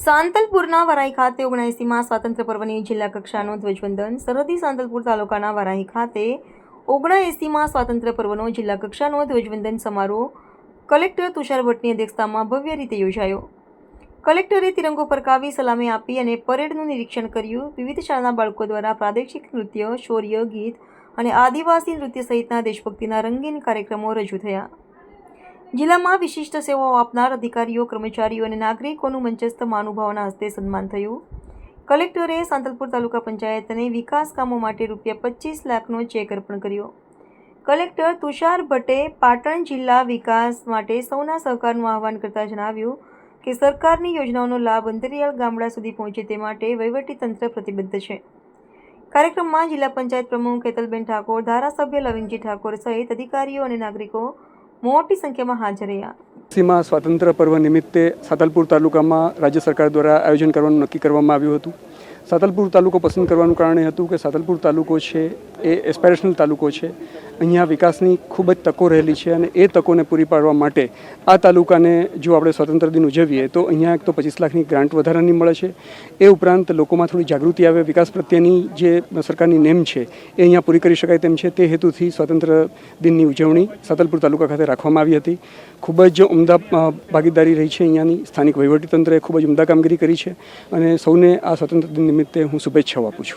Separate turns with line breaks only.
સાંતલપુરના વરાઈ ખાતે ઓગણએંસીમાં સ્વાતંત્ર્ય પર્વની જિલ્લા કક્ષાનો ધ્વજવંદન સરહદી સાંતલપુર તાલુકાના વરાઈ ખાતે ઓગણએંસીમાં સ્વાતંત્ર્ય પર્વનો જિલ્લા કક્ષાનો ધ્વજવંદન સમારોહ કલેક્ટર તુષાર ભટ્ટની અધ્યક્ષતામાં ભવ્ય રીતે યોજાયો. કલેક્ટરે તિરંગો પરકાવી સલામી આપી અને પરેડનું નિરીક્ષણ કર્યું. વિવિધ શાળાના બાળકો દ્વારા પ્રાદેશિક નૃત્ય, શૌર્ય, ગીત અને આદિવાસી નૃત્ય સહિતના દેશભક્તિના રંગીન કાર્યક્રમો રજૂ થયા. જિલ્લામાં વિશિષ્ટ સેવાઓ આપનાર અધિકારીઓ, કર્મચારીઓ અને નાગરિકોનું મંચસ્થ મહાનુભાવોના હસ્તે સન્માન થયું. કલેક્ટરે સાંતલપુર તાલુકા પંચાયતને વિકાસ કામો માટે રૂપિયા પચીસ લાખનો ચેક અર્પણ કર્યો. કલેક્ટર તુષાર ભટ્ટે પાટણ જિલ્લા વિકાસ માટે સૌના સહકારનું આહવાન કરતા જણાવ્યું કે સરકારની યોજનાઓનો લાભ અંતરિયાળ ગામડા સુધી પહોંચે તે માટે વહીવટીતંત્ર પ્રતિબદ્ધ છે. કાર્યક્રમમાં જિલ્લા પંચાયત પ્રમુખ કેતલબેન ઠાકોર, ધારાસભ્ય લવિંગજી ઠાકોર સહિત અધિકારીઓ અને નાગરિકો મોટી સંખ્યામાં હાજર રહ્યા.
સીમા સ્વાતંત્ર્ય પર્વ નિમિત્તે સાતલપુર તાલુકામાં રાજ્ય સરકાર દ્વારા આયોજન કરવાનું નક્કી કરવામાં આવ્યું હતું. સાતલપુર તાલુકો પસંદ કરવાનું કારણ એ હતું કે સાતલપુર તાલુકો છે એ એસ્પાયરેશનલ તાલુકો છે. અહીંયા વિકાસની ખૂબ જ તકો રહેલી છે અને એ તકોને પૂરી પાડવા માટે આ તાલુકાને જો આપણે સ્વતંત્ર દિન ઉજવીએ તો અહીંયા એક તો પચીસ લાખની ગ્રાન્ટ વધારાની મળે છે. એ ઉપરાંત લોકોમાં થોડી જાગૃતિ આવે, વિકાસ પ્રત્યેની જે સરકારની નેમ છે એ અહીંયા પૂરી કરી શકાય તેમ છે. તે હેતુથી સ્વતંત્ર દિનની ઉજવણી સાતલપુર તાલુકા ખાતે રાખવામાં આવી હતી. ખૂબ જ ઉમદા ભાગીદારી રહી છે અહીંયાની. સ્થાનિક વહીવટીતંત્રએ ખૂબ જ ઉમદા કામગીરી કરી છે અને સૌને આ સ્વતંત્ર દિન નિમિત્તે હું શુભેચ્છાઓ આપું છું.